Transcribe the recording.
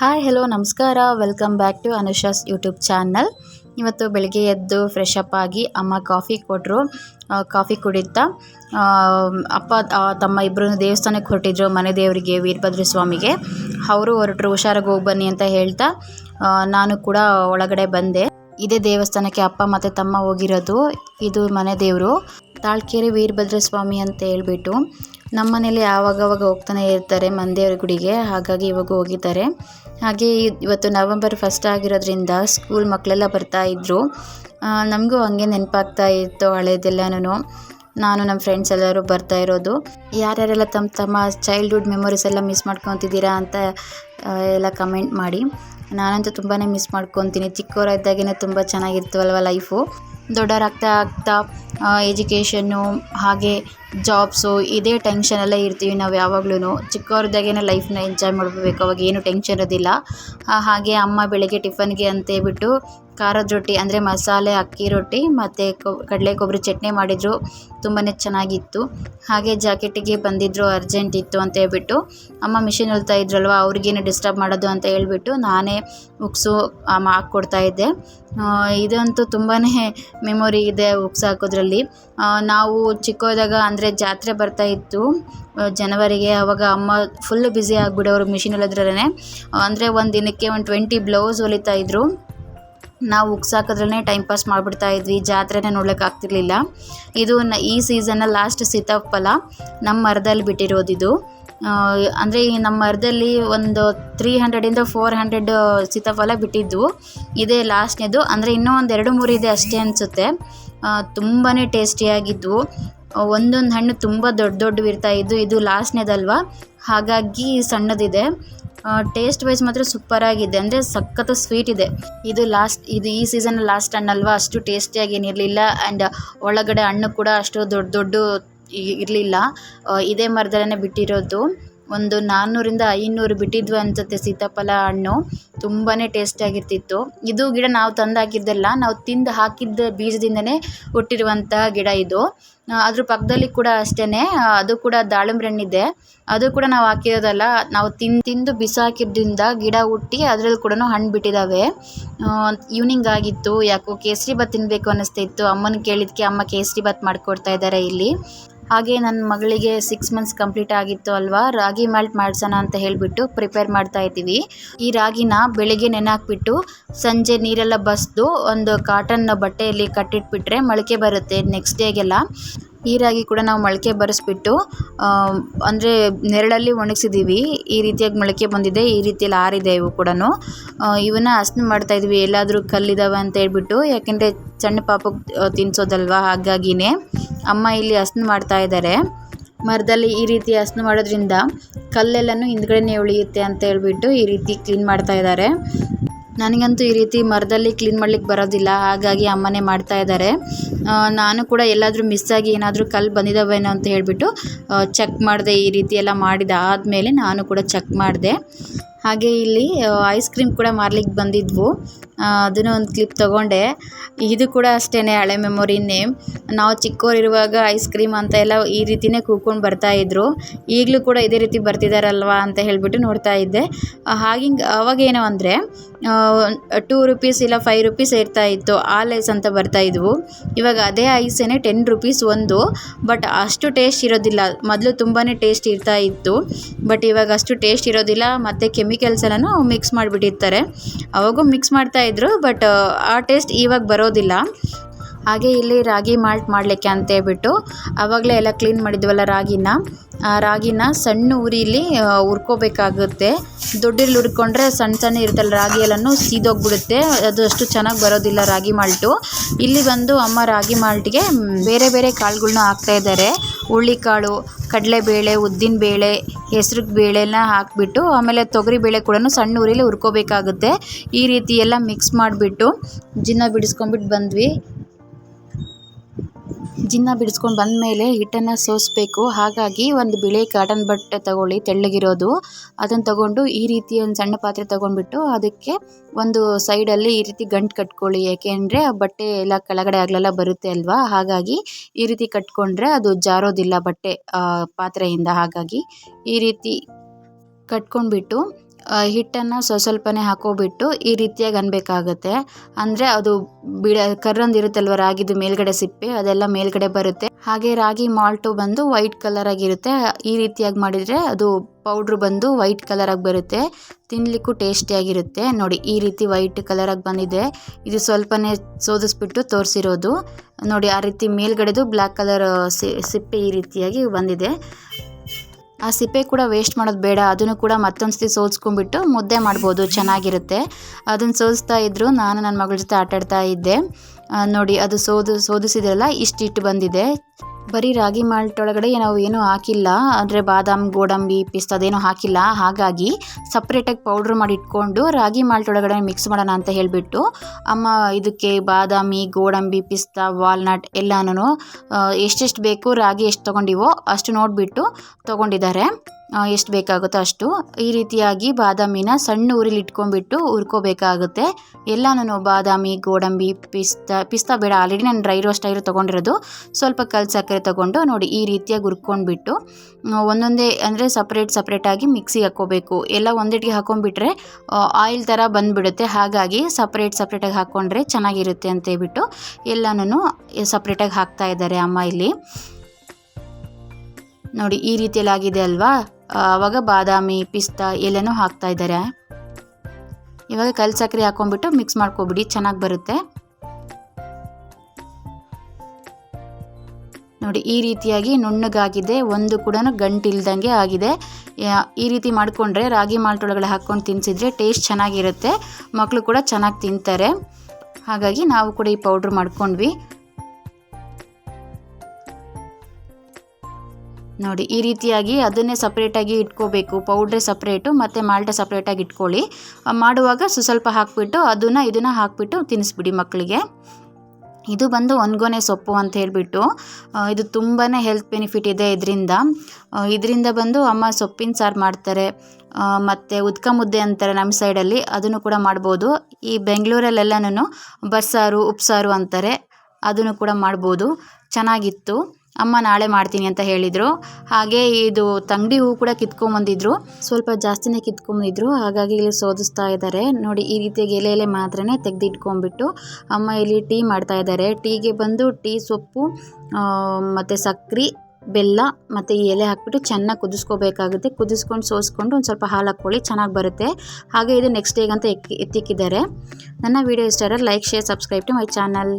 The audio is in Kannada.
ಹಾಯ್ ಹಲೋ ನಮಸ್ಕಾರ. Welcome back to Anusha's YouTube channel ಇವತ್ತು ಬೆಳಗ್ಗೆ ಎದ್ದು ಫ್ರೆಶ್ ಅಪ್ ಆಗಿ ಅಮ್ಮ ಕಾಫಿ ಕೊಟ್ಟರು ಕಾಫಿ ಕುಡಿತಾ. ಅಪ್ಪ ತಮ್ಮ ಇಬ್ಬರು ದೇವಸ್ಥಾನಕ್ಕೆ ಹೊರಟಿದ್ರು, ಮನೆ ದೇವರಿಗೆ, ವೀರಭದ್ರ ಸ್ವಾಮಿಗೆ. ಅವರು ಹೊರಟರು, ಹುಷಾರಾಗಿ ಹೋಗಿ ಬನ್ನಿ ಅಂತ ಹೇಳ್ತಾ ನಾನು ಕೂಡ ಒಳಗಡೆ ಬಂದೆ. ಇದೇ ದೇವಸ್ಥಾನಕ್ಕೆ ಅಪ್ಪ ಮತ್ತು ತಮ್ಮ ಹೋಗಿರೋದು. ಇದು ಮನೆ ದೇವರು. ತಾಳ್ಕೆರೆ ವೀರಭದ್ರ ಸ್ವಾಮಿ ಅಂತ ಹೇಳ್ಬಿಟ್ಟು ನಮ್ಮ ಮನೇಲಿ ಆವಾಗವಾಗ ಹೋಗ್ತಾನೆ ಇರ್ತಾರೆ ಮಂದೆಯವ್ರ ಗುಡಿಗೆ, ಹಾಗಾಗಿ ಇವಾಗ ಹೋಗಿದ್ದಾರೆ. ಹಾಗೆ ಇವತ್ತು ನವೆಂಬರ್ ಫಸ್ಟ್ ಆಗಿರೋದ್ರಿಂದ ಸ್ಕೂಲ್ ಮಕ್ಕಳೆಲ್ಲ ಬರ್ತಾ ಇದ್ದರು ನಮಗೂ ಹಂಗೆ ನೆನಪಾಗ್ತಾ ಇತ್ತು ಹಳೇದೆಲ್ಲನೂ ನಾನು ನಮ್ಮ ಫ್ರೆಂಡ್ಸ್ ಎಲ್ಲರೂ ಬರ್ತಾ ಇರೋದು. ಯಾರ್ಯಾರೆಲ್ಲ ತಮ್ಮ ತಮ್ಮ ಚೈಲ್ಡ್ಹುಡ್ ಮೆಮೊರೀಸ್ ಎಲ್ಲ ಮಿಸ್ ಮಾಡ್ಕೊತಿದ್ದೀರಾ ಅಂತ ಎಲ್ಲ ಕಮೆಂಟ್ ಮಾಡಿ. ನಾನಂತೂ ತುಂಬಾ ಮಿಸ್ ಮಾಡ್ಕೊತೀನಿ. ಚಿಕ್ಕವರಿದ್ದಾಗೇ ತುಂಬ ಚೆನ್ನಾಗಿರ್ತವಲ್ವ ಲೈಫು ದೊಡ್ಡವರಾಗ್ತಾ ಆಗ್ತಾ ಎಜುಕೇಷನ್ನು ಹಾಗೆ ಜಾಬ್ಸು ಇದೇ ಟೆನ್ಷನಲ್ಲೇ ಇರ್ತೀವಿ ನಾವು ಯಾವಾಗ್ಲೂ ಚಿಕ್ಕವರಿದ್ದಾಗೇ ಲೈಫ್ನ ಎಂಜಾಯ್ ಮಾಡಬೇಕು, ಅವಾಗ ಏನು ಟೆನ್ಷನ್ ಇರೋದಿಲ್ಲ. ಹಾಗೆ ಅಮ್ಮ ಬೆಳಗ್ಗೆ ಟಿಫನ್ಗೆ ಅಂತೇಳ್ಬಿಟ್ಟು ಖಾರದ ರೊಟ್ಟಿ ಅಂದರೆ ಮಸಾಲೆ, ಅಕ್ಕಿ ರೊಟ್ಟಿ ಮತ್ತು ಕಡಲೆ ಕೊಬ್ಬರಿ ಚಟ್ನಿ ಮಾಡಿದರು ತುಂಬಾ ಚೆನ್ನಾಗಿತ್ತು. ಹಾಗೆ ಜಾಕೆಟಿಗೆ ಬಂದಿದ್ದರು ಅರ್ಜೆಂಟ್ ಇತ್ತು ಅಂತ ಹೇಳ್ಬಿಟ್ಟು ಅಮ್ಮ ಮಿಷಿನ್ ಹೊಲ್ತಾ ಇದ್ರಲ್ವ, ಅವ್ರಿಗೇನು ಡಿಸ್ಟರ್ಬ್ ಮಾಡೋದು ಅಂತ ಹೇಳ್ಬಿಟ್ಟು ನಾನೇ ಉಕ್ಸು ಹಾಕ್ಕೊಡ್ತಾ ಇದ್ದೆ. ಇದಂತೂ ತುಂಬಾ ಮೆಮೊರಿ ಇದೆ ಉಕ್ಸ್ ಹಾಕೋದ್ರಲ್ಲಿ ಆ, ನಾವು ಚಿಕ್ಕೋದಾಗ ಅಂದರೆ ಜಾತ್ರೆ ಬರ್ತಾ ಇತ್ತು ಜನವರಿಗೆ. ಅವಾಗ ಅಮ್ಮ ಫುಲ್ ಬ್ಯುಸಿ ಆಗಿಬಿಡೋರು ಮಿಷಿನ್ ಹೊಲಿದ್ರೇ ಅಂದರೆ ಒಂದು ದಿನಕ್ಕೆ ಒಂದು ಟ್ವೆಂಟಿ ಬ್ಲೌಸ್ ಹೊಲಿತಾ ಇದ್ರು. ನಾವು ಉಕ್ಸಾಕೋದ್ರೇ ಟೈಮ್ ಪಾಸ್ ಮಾಡಿಬಿಡ್ತಾ ಇದ್ವಿ. ಜಾತ್ರೆನೇ ನೋಡ್ಲಿಕ್ಕೆ ಆಗ್ತಿರ್ಲಿಲ್ಲ. ಇದು ನ ಈ ಸೀಸನ್ನ ಲಾಸ್ಟ್ ಸೀತಾಫಲ ನಮ್ಮ ಮರದಲ್ಲಿ ಬಿಟ್ಟಿರೋದಿದು ಅಂದರೆ ಈ ನಮ್ಮ ಮರದಲ್ಲಿ ಒಂದು ತ್ರೀ ಹಂಡ್ರೆಡಿಂದ ಫೋರ್ ಹಂಡ್ರೆಡ್ ಸೀತಾಫಲ ಬಿಟ್ಟಿದ್ದು ಇದೇ ಲಾಸ್ಟ್ನೇದು ಅಂದರೆ ಇನ್ನೂ ಒಂದು ಎರಡು ಮೂರು ಇದೆ ಅಷ್ಟೇ ಅನಿಸುತ್ತೆ. ತುಂಬಾ ಟೇಸ್ಟಿಯಾಗಿದ್ವು ಒಂದೊಂದು ಹಣ್ಣು ತುಂಬ ದೊಡ್ಡ ದೊಡ್ಡವು ಇರ್ತಾ ಇದ್ದು, ಇದು ಲಾಸ್ಟ್ನೇದಲ್ವ? ಹಾಗಾಗಿ ಸಣ್ಣದಿದೆ. ಟೇಸ್ಟ್ ವೈಸ್ ಮಾತ್ರ ಸೂಪರ್ ಆಗಿದೆ. ಅಂದರೆ ಸಖತ್ತು ಸ್ವೀಟ್ ಇದೆ. ಇದು ಲಾಸ್ಟ್ ಇದು ಈ ಸೀಸನ್ ಲಾಸ್ಟ್ ಹಣ್ಣಲ್ವಾ? ಅಷ್ಟು ಟೇಸ್ಟಿಯಾಗಿ ಏನಿರಲಿಲ್ಲ. ಆ್ಯಂಡ್ ಒಳಗಡೆ ಹಣ್ಣು ಕೂಡ ಅಷ್ಟು ದೊಡ್ಡ ದೊಡ್ಡ ಇರಲಿಲ್ಲ. ಇದೇ ಮರದಲ್ಲೇ ಬಿಟ್ಟಿರೋದು. ಒಂದು ನಾನ್ನೂರಿಂದ ಐನೂರು ಬಿಟ್ಟಿದ್ವು ಅನ್ಸುತ್ತೆ ಸೀತಾಫಲ ಹಣ್ಣು. ತುಂಬಾ ಟೇಸ್ಟಿಯಾಗಿರ್ತಿತ್ತು ಇದು ಗಿಡ ನಾವು ತಂದು ಹಾಕಿದ್ದಲ್ಲ ನಾವು ತಿಂದು ಹಾಕಿದ್ದ ಬೀಜದಿಂದನೇ ಹುಟ್ಟಿರುವಂತಹ ಗಿಡ ಇದು. ಅದ್ರ ಪಕ್ಕದಲ್ಲಿ ಕೂಡ ಅಷ್ಟೇ ಅದು ಕೂಡ ದಾಳಿಂಬ್ರೆ ಹಣ್ಣಿದೆ. ಅದು ಕೂಡ ನಾವು ಹಾಕಿರೋದಲ್ಲ, ನಾವು ತಿನ್, ತಿಂದು ಬಿಸಾಕಿದ್ರಿಂದ ಗಿಡ ಹುಟ್ಟಿ ಅದ್ರಲ್ಲಿ ಕೂಡ ಹಣ್ಣು ಬಿಟ್ಟಿದ್ದಾವೆ ಈವ್ನಿಂಗ್ ಆಗಿತ್ತು, ಯಾಕೋ ಕೇಸರಿ ಬಾತ್ ತಿನ್ನಬೇಕು ಅನ್ನಿಸ್ತಾ ಇತ್ತು ಅಮ್ಮನ ಕೇಳಿದ್ಕೆ ಅಮ್ಮ ಕೇಸರಿ ಬಾತ್ ಮಾಡಿಕೊಡ್ತಾ ಇದ್ದಾರೆ ಇಲ್ಲಿ. ಹಾಗೆ ನನ್ನ ಮಗಳಿಗೆ ಸಿಕ್ಸ್ ಮಂತ್ಸ್ ಕಂಪ್ಲೀಟ್ ಆಗಿತ್ತು ಅಲ್ವಾ? ರಾಗಿ ಮಾಲ್ಟ್ ಮಾಡ್ಸೋಣ ಅಂತ ಹೇಳಿಬಿಟ್ಟು ಪ್ರಿಪೇರ್ ಮಾಡ್ತಾ ಇದ್ದೀವಿ. ಈ ರಾಗಿನ ಬೆಳಿಗ್ಗೆ ನೆನೆ ಸಂಜೆ ನೀರೆಲ್ಲ ಬಸಿದು ಒಂದು ಕಾಟನ್ ಬಟ್ಟೆಯಲ್ಲಿ ಕಟ್ಟಿಟ್ಬಿಟ್ರೆ ಮೊಳಕೆ ಬರುತ್ತೆ ನೆಕ್ಸ್ಟ್ ಡೇಗೆಲ್ಲ ಈ ರಾಗಿ ಕೂಡ ನಾವು ಮೊಳಕೆ ಬರಿಸ್ಬಿಟ್ಟು ಅಂದರೆ ನೆರಳಲ್ಲಿ ಒಣಗಿಸಿದ್ದೀವಿ ಈ ರೀತಿಯಾಗಿ ಮೊಳಕೆ ಬಂದಿದೆ, ಈ ರೀತಿಯಲ್ಲಿ ಆರಿದೆ ಇವು ಕೂಡ ಇವನ್ನ ಮಾಡ್ತಾ ಇದ್ವಿ. ಎಲ್ಲಾದರೂ ಕಲ್ಲಿದ್ದಾವೆ ಅಂತ ಹೇಳ್ಬಿಟ್ಟು, ಯಾಕೆಂದರೆ ಸಣ್ಣ ಪಾಪಕ್ಕೆ ತಿನ್ನಿಸೋದಲ್ವಾ ಹಾಗಾಗಿನೇ ಅಮ್ಮ ಇಲ್ಲಿ ಅಸ್ನ ಮಾಡ್ತಾ ಇದ್ದಾರೆ ಮರದಲ್ಲಿ ಈ ರೀತಿ ಹಸ್ನ ಮಾಡೋದ್ರಿಂದ ಕಲ್ಲೆಲ್ಲನೂ ಹಿಂದ್ಗಡೆನೇ ಉಳಿಯುತ್ತೆ ಅಂತ ಹೇಳ್ಬಿಟ್ಟು ಈ ರೀತಿ ಕ್ಲೀನ್ ಮಾಡ್ತಾ ಇದ್ದಾರೆ ನನಗಂತೂ ಈ ರೀತಿ ಮರದಲ್ಲಿ ಕ್ಲೀನ್ ಮಾಡ್ಲಿಕ್ಕೆ ಬರೋದಿಲ್ಲ, ಹಾಗಾಗಿ ಅಮ್ಮನೇ ಮಾಡ್ತಾ ಇದ್ದಾರೆ ನಾನು ಕೂಡ ಎಲ್ಲಾದರೂ ಮಿಸ್ ಆಗಿ ಏನಾದರೂ ಕಲ್ಲು ಬಂದಿದ್ದಾವೇನೋ ಅಂತ ಹೇಳಿಬಿಟ್ಟು ಚೆಕ್ ಮಾಡಿದೆ, ಈ ರೀತಿ ಎಲ್ಲ ಮಾಡಿದ. ಆದಮೇಲೆ ನಾನು ಕೂಡ ಚೆಕ್ ಮಾಡಿದೆ. ಹಾಗೆ ಇಲ್ಲಿ ಐಸ್ ಕ್ರೀಮ್ ಕೂಡ ಮಾರ್ಲಿಕ್ಕೆ ಬಂದಿದ್ವು. ಅದನ್ನು ಒಂದು ಕ್ಲಿಪ್ ತೊಗೊಂಡೆ. ಇದು ಕೂಡ ಅಷ್ಟೇ ಹಳೆ ಮೆಮೊರಿನೇ ನಾವು ಚಿಕ್ಕವರಿರುವಾಗ ಐಸ್ ಕ್ರೀಮ್ ಅಂತ ಎಲ್ಲ ಈ ರೀತಿಯೇ ಕೂಕೊಂಡು ಬರ್ತಾಯಿದ್ರು ಈಗಲೂ ಕೂಡ ಇದೇ ರೀತಿ ಬರ್ತಿದಾರಲ್ವಾ ಅಂತ ಹೇಳಿಬಿಟ್ಟು ನೋಡ್ತಾ ಇದ್ದೆ. ಹಾಗಿಂಗೆ, ಅವಾಗೇನು ಅಂದರೆ ಟೂ ರುಪೀಸ್ ಇಲ್ಲ ಫೈವ್ ರುಪೀಸ್ ಇರ್ತಾ ಇತ್ತು. ಆ ಲೈಸ್ ಅಂತ ಬರ್ತಾ ಇದ್ವು. ಇವಾಗ ಅದೇ ಐಸೇನೆ ಟೆನ್ ರುಪೀಸ್ ಒಂದು. ಬಟ್ ಅಷ್ಟು ಟೇಸ್ಟ್ ಇರೋದಿಲ್ಲ. ಮೊದಲು ತುಂಬಾ ಟೇಸ್ಟ್ ಇರ್ತಾ ಇತ್ತು. ಬಟ್ ಇವಾಗ ಅಷ್ಟು ಟೇಸ್ಟ್ ಇರೋದಿಲ್ಲ. ಮತ್ತು ಕೆಮಿಕಲ್ಸ್ ಎಲ್ಲನೂ ಮಿಕ್ಸ್ ಮಾಡಿಬಿಟ್ಟಿರ್ತಾರೆ. ಅವಾಗೂ ಮಿಕ್ಸ್ ಮಾಡ್ತಾಯಿದ್ರು ಬಟ್ ಆ ಟೇಸ್ಟ್ ಇವಾಗ ಬರೋದಿಲ್ಲ. ಹಾಗೆ ಇಲ್ಲಿ ರಾಗಿ ಮಾಲ್ಟ್ ಮಾಡಲಿಕ್ಕೆ ಅಂತೇಳ್ಬಿಟ್ಟು ಆವಾಗಲೇ ಎಲ್ಲ ಕ್ಲೀನ್ ಮಾಡಿದ್ವಲ್ಲ ರಾಗಿನ. ಆ ರಾಗಿನ ಸಣ್ಣ ಉರಿಲಿ ಹುರ್ಕೋಬೇಕಾಗುತ್ತೆ. ದೊಡ್ಡಿರ್ಲಿ ಹುರ್ಕೊಂಡ್ರೆ ಸಣ್ಣ ಸಣ್ಣ ಇರುತ್ತಲ್ಲ ರಾಗಿ ಎಲ್ಲನೂ ಸೀದೋಗ್ಬಿಡುತ್ತೆ. ಅದು ಅಷ್ಟು ಚೆನ್ನಾಗಿ ಬರೋದಿಲ್ಲ ರಾಗಿ ಮಾಲ್ಟು. ಇಲ್ಲಿ ಬಂದು ಅಮ್ಮ ರಾಗಿ ಮಾಲ್ಟ್ಗೆ ಬೇರೆ ಬೇರೆ ಕಾಳುಗಳ್ನ ಹಾಕ್ತಾ ಇದ್ದಾರೆ. ಹುಳ್ಳಿಕಾಳು ಕಡಲೆಬೇಳೆ ಹೆಸರು ಬೇಳೆನ ಹಾಕಿಬಿಟ್ಟು, ಆಮೇಲೆ ತೊಗರಿಬೇಳೆ ಕೂಡ ಸಣ್ಣ ಉರಿಲಿ ಹುರ್ಕೋಬೇಕಾಗುತ್ತೆ. ಈ ರೀತಿ ಎಲ್ಲ ಮಿಕ್ಸ್ ಮಾಡಿಬಿಟ್ಟು ಜಿನ್ನ ಬಿಡಿಸ್ಕೊಂಬಿಟ್ಟು ಬಂದ್ವಿ. ಜಿನ್ನ ಬಿಡಿಸ್ಕೊಂಡು ಬಂದಮೇಲೆ ಹಿಟ್ಟನ್ನು ಸೋಸಬೇಕು. ಹಾಗಾಗಿ ಒಂದು ಬಿಳಿ ಕಾಟನ್ ಬಟ್ಟೆ ತಗೊಳ್ಳಿ, ತೆಳ್ಳಗಿರೋದು. ಅದನ್ನು ತಗೊಂಡು ಈ ರೀತಿ ಒಂದು ಸಣ್ಣ ಪಾತ್ರೆ ತಗೊಂಡ್ಬಿಟ್ಟು ಅದಕ್ಕೆ ಒಂದು ಸೈಡಲ್ಲಿ ಈ ರೀತಿ ಗಂಟು ಕಟ್ಕೊಳ್ಳಿ. ಆ ಬಟ್ಟೆ ಎಲ್ಲ ಕೆಳಗಡೆ ಆಗಲೆಲ್ಲ ಬರುತ್ತೆ ಅಲ್ವಾ? ಹಾಗಾಗಿ ಈ ರೀತಿ ಕಟ್ಕೊಂಡ್ರೆ ಅದು ಜಾರೋದಿಲ್ಲ ಬಟ್ಟೆ ಪಾತ್ರೆಯಿಂದ. ಹಾಗಾಗಿ ಈ ರೀತಿ ಕಟ್ಕೊಂಡ್ಬಿಟ್ಟು ಹಿಟ್ಟನ್ನು ಸ್ವಲ್ಪ ಸ್ವಲ್ಪನೇ ಹಾಕೋಬಿಟ್ಟು ಈ ರೀತಿಯಾಗಿ ಅನ್ಬೇಕಾಗುತ್ತೆ ಅಂದರೆ ಅದು ಬಿಡ ಕರ್ರಂದು ಇರುತ್ತಲ್ವ ರಾಗಿದು ಮೇಲ್ಗಡೆ ಸಿಪ್ಪೆ, ಅದೆಲ್ಲ ಮೇಲ್ಗಡೆ ಬರುತ್ತೆ. ಹಾಗೆ ರಾಗಿ ಮಾಲ್ಟು ಬಂದು ವೈಟ್ ಕಲರ್ ಆಗಿರುತ್ತೆ ಈ ರೀತಿಯಾಗಿ ಮಾಡಿದರೆ ಅದು ಪೌಡ್ರ್ ಬಂದು ವೈಟ್ ಕಲರ್ ಆಗಿ ಬರುತ್ತೆ. ತಿನ್ನಲಿಕ್ಕೂ ಟೇಸ್ಟಿಯಾಗಿರುತ್ತೆ. ನೋಡಿ, ಈ ರೀತಿ ವೈಟ್ ಕಲರ್ ಆಗಿ ಬಂದಿದೆ. ಇದು ಸ್ವಲ್ಪನೇ ಸೋದಿಸ್ಬಿಟ್ಟು ತೋರಿಸಿರೋದು. ನೋಡಿ, ಆ ರೀತಿ ಮೇಲ್ಗಡೆದು ಬ್ಲ್ಯಾಕ್ ಕಲರ್ ಸಿಪ್ಪೆ ಈ ರೀತಿಯಾಗಿ ಬಂದಿದೆ. ಆ ಸಿಪ್ಪೆ ಕೂಡ ವೇಸ್ಟ್ ಮಾಡೋದು ಬೇಡ, ಅದನ್ನು ಕೂಡ ಮತ್ತೊಂದು ಸತಿ ಸೋಲ್ಸ್ಕೊಂಡ್ಬಿಟ್ಟು ಮುದ್ದೆ ಮಾಡ್ಬೋದು, ಚೆನ್ನಾಗಿರುತ್ತೆ. ಅದನ್ನು ಸೋಲ್ಸ್ತಾ ಇದ್ರು ನಾನು ನನ್ನ ಮಗಳ ಜೊತೆ ಆಟಾಡ್ತಾ ಇದ್ದೆ. ನೋಡಿ ಅದು ಸೋದು, ಸೋದಿಸಿದ್ರಲ್ಲ, ಇಷ್ಟು ಇಟ್ಟು ಬಂದಿದೆ. ಬರೀ ರಾಗಿ ಮಾಲ್ಟ್ ಒಳಗಡೆ ನಾವು ಏನೂ ಹಾಕಿಲ್ಲ. ಅಂದರೆ ಬಾದಾಮ್, ಗೋಡಂಬಿ, ಪಿಸ್ತಾ ಅದೇನೂ ಹಾಕಿಲ್ಲ. ಹಾಗಾಗಿ ಸಪ್ರೇಟಾಗಿ ಪೌಡ್ರ್ ಮಾಡಿ ಇಟ್ಕೊಂಡು ರಾಗಿ ಮಾಲ್ಟ್ ಒಳಗಡೆ ಮಿಕ್ಸ್ ಮಾಡೋಣ ಅಂತ ಹೇಳಿಬಿಟ್ಟು, ಅಮ್ಮ ಇದಕ್ಕೆ ಬಾದಾಮಿ, ಗೋಡಂಬಿ, ಪಿಸ್ತಾ ವಾಲ್ನಟ್ ಎಲ್ಲನೂ ಎಷ್ಟೆಷ್ಟು ಬೇಕು ರಾಗಿ ಎಷ್ಟು ತೊಗೊಂಡಿವೋ ಅಷ್ಟು ನೋಡಿಬಿಟ್ಟು ತೊಗೊಂಡಿದ್ದಾರೆ. ಎಷ್ಟು ಬೇಕಾಗುತ್ತೋ ಅಷ್ಟು. ಈ ರೀತಿಯಾಗಿ ಬಾದಾಮಿನ ಸಣ್ಣ ಉರಿಲಿ ಇಟ್ಕೊಂಡ್ಬಿಟ್ಟು ಹುರ್ಕೋಬೇಕಾಗುತ್ತೆ ಎಲ್ಲನೂ ಬಾದಾಮಿ, ಗೋಡಂಬಿ, ಪಿಸ್ತಾ ಪಿಸ್ತಾ ಬೇಡ ಆಲ್ರೆಡಿ ನಾನು ಡ್ರೈ ರೋಸ್ಟ್ ಆಗಿರೋ ತೊಗೊಂಡಿರೋದು. ಸ್ವಲ್ಪ ಕಲ್ ಸಕ್ಕರೆ ತೊಗೊಂಡು ನೋಡಿ ಈ ರೀತಿಯಾಗಿ ಹುರ್ಕೊಂಡ್ಬಿಟ್ಟು ಒಂದೊಂದೇ ಅಂದರೆ ಸಪ್ರೇಟ್ ಸಪ್ರೇಟಾಗಿ ಮಿಕ್ಸಿಗೆ ಹಾಕ್ಕೋಬೇಕು. ಎಲ್ಲ ಒಂದಿಟ್ಟಿಗೆ ಹಾಕೊಂಡ್ಬಿಟ್ರೆ ಆಯಿಲ್ ಥರ ಬಂದುಬಿಡುತ್ತೆ. ಹಾಗಾಗಿ ಸಪ್ರೇಟ್ ಸಪ್ರೇಟಾಗಿ ಹಾಕ್ಕೊಂಡ್ರೆ ಚೆನ್ನಾಗಿರುತ್ತೆ ಅಂತ ಹೇಳ್ಬಿಟ್ಟು ಎಲ್ಲನೂ ಸಪ್ರೇಟಾಗಿ ಹಾಕ್ತಾ ಇದ್ದಾರೆ ಅಮ್ಮ ಇಲ್ಲಿ. ನೋಡಿ, ಈ ರೀತಿಯಲ್ಲಿ ಆಗಿದೆ ಅಲ್ವಾ ಆವಾಗ ಬಾದಾಮಿ, ಪಿಸ್ತಾ ಎಲ್ಲನೂ ಹಾಕ್ತಾ ಇದ್ದಾರೆ. ಇವಾಗ ಕಲ್ ಸಕ್ಕರೆ ಹಾಕೊಂಡ್ಬಿಟ್ಟು ಮಿಕ್ಸ್ ಮಾಡ್ಕೊಬಿಡಿ, ಚೆನ್ನಾಗಿ ಬರುತ್ತೆ. ನೋಡಿ, ಈ ರೀತಿಯಾಗಿ ನುಣ್ಣಗಾಗಿದೆ, ಒಂದು ಕೂಡ ಗಂಟಿಲ್ದಂಗೆ ಆಗಿದೆ. ಈ ರೀತಿ ಮಾಡಿಕೊಂಡ್ರೆ ರಾಗಿ ಮಾಲ್ಟ್ ಒಳಗಡೆ ಹಾಕ್ಕೊಂಡು ತಿನ್ನಿಸಿದ್ರೆ ಟೇಸ್ಟ್ ಚೆನ್ನಾಗಿರುತ್ತೆ ಮಕ್ಕಳು ಕೂಡ ಚೆನ್ನಾಗಿ ತಿಂತಾರೆ. ಹಾಗಾಗಿ ನಾವು ಕೂಡ ಈ ಪೌಡ್ರ್ ಮಾಡ್ಕೊಂಡ್ವಿ. ನೋಡಿ, ಈ ರೀತಿಯಾಗಿ ಅದನ್ನೇ ಸಪ್ರೇಟಾಗಿ ಇಟ್ಕೋಬೇಕು. ಪೌಡ್ರ್ ಸಪ್ರೇಟು ಮತ್ತು ಮಾಲ್ಟ ಸಪ್ರೇಟಾಗಿ ಇಟ್ಕೊಳ್ಳಿ. ಮಾಡುವಾಗ ಸ್ವಲ್ಪ ಹಾಕ್ಬಿಟ್ಟು ಅದನ್ನು ಇದನ್ನು ಹಾಕ್ಬಿಟ್ಟು ತಿನ್ನಿಸ್ಬಿಡಿ ಮಕ್ಕಳಿಗೆ ಇದು ಬಂದು ಒನ್ಗೊನೆ ಸೊಪ್ಪು ಅಂತ ಹೇಳಿಬಿಟ್ಟು ಇದು ತುಂಬಾ ಹೆಲ್ತ್ ಬೆನಿಫಿಟ್ ಇದೆ ಇದರಿಂದ. ಇದರಿಂದ ಬಂದು ಅಮ್ಮ ಸೊಪ್ಪಿನ ಸಾರು ಮಾಡ್ತಾರೆ. ಮತ್ತು ಉದ್ಕ ಮುದ್ದೆ ಅಂತಾರೆ ನಮ್ಮ ಸೈಡಲ್ಲಿ ಅದನ್ನು ಕೂಡ ಮಾಡ್ಬೋದು. ಈ ಬೆಂಗಳೂರಲ್ಲೆಲ್ಲನೂ ಬಸ್ಸಾರು, ಉಪ್ಸಾರು ಅಂತಾರೆ, ಅದನ್ನು ಕೂಡ ಮಾಡ್ಬೋದು. ಚೆನ್ನಾಗಿತ್ತು. ಅಮ್ಮ ನಾಳೆ ಮಾಡ್ತೀನಿ ಅಂತ ಹೇಳಿದರು. ಹಾಗೆ ಇದು ತಂಗಡಿ ಹೂ ಕೂಡ ಕಿತ್ಕೊಂಬಂದಿದ್ರು ಸ್ವಲ್ಪ ಜಾಸ್ತಿನೇ ಕಿತ್ಕೊಂಬಂದಿದ್ರು ಹಾಗಾಗಿ ಇಲ್ಲಿ ಸೋದಿಸ್ತಾ ಇದ್ದಾರೆ. ನೋಡಿ, ಈ ರೀತಿಯಾಗಿ ಎಲೆ ಎಲೆ ಮಾತ್ರನೇ ತೆಗೆದಿಟ್ಕೊಂಡ್ಬಿಟ್ಟು ಅಮ್ಮ ಇಲ್ಲಿ ಟೀ ಮಾಡ್ತಾ ಇದ್ದಾರೆ. ಟೀಗೆ ಬಂದು ಟೀ ಸೊಪ್ಪು ಮತ್ತು ಸಕ್ಕರೆ ಬೆಲ್ಲ, ಮತ್ತು ಈ ಎಲೆ ಹಾಕ್ಬಿಟ್ಟು ಚೆನ್ನಾಗಿ ಕುದಿಸ್ಕೋಬೇಕಾಗುತ್ತೆ. ಕುದಿಸ್ಕೊಂಡು, ಸೋಸ್ಕೊಂಡು ಒಂದು ಸ್ವಲ್ಪ ಹಾಲು ಹಾಕ್ಕೊಳ್ಳಿ, ಚೆನ್ನಾಗಿ ಬರುತ್ತೆ. ಹಾಗೆ ಇದು ನೆಕ್ಸ್ಟ್ ಡೇಗಂತ ಎತ್ತಿ, ಎತ್ತಿಕ್ಕಿದ್ದಾರೆ. ನನ್ನ ವೀಡಿಯೋ ಇಷ್ಟ like share subscribe to my channel